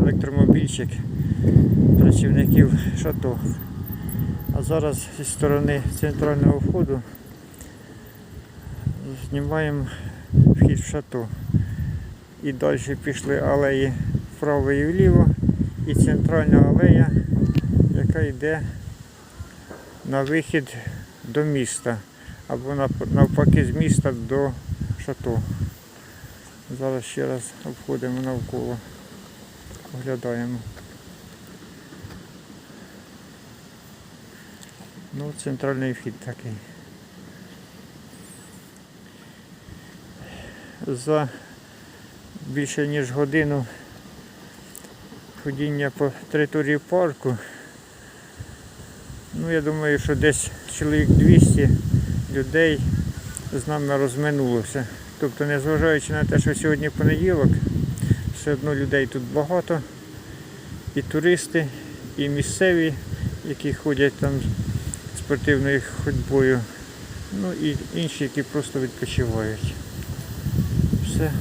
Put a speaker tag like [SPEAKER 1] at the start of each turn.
[SPEAKER 1] електромобільчик працівників шато. А зараз зі сторони центрального входу знімаємо вхід в шато. І далі пішли алеї вправо і вліво, і центральна алея, яка йде на вихід до міста, або навпаки з міста до шато. Зараз ще раз обходимо навколо, оглядаємо. Ну, центральний вхід такий. За більше ніж годину ходіння по території парку. Ну, я думаю, що десь чоловік 200 людей з нами розминулося. Тобто, незважаючи на те, що сьогодні понеділок, все одно людей тут багато. І туристи, і місцеві, які ходять там спортивною ходьбою, ну і інші, які просто відпочивають. Все.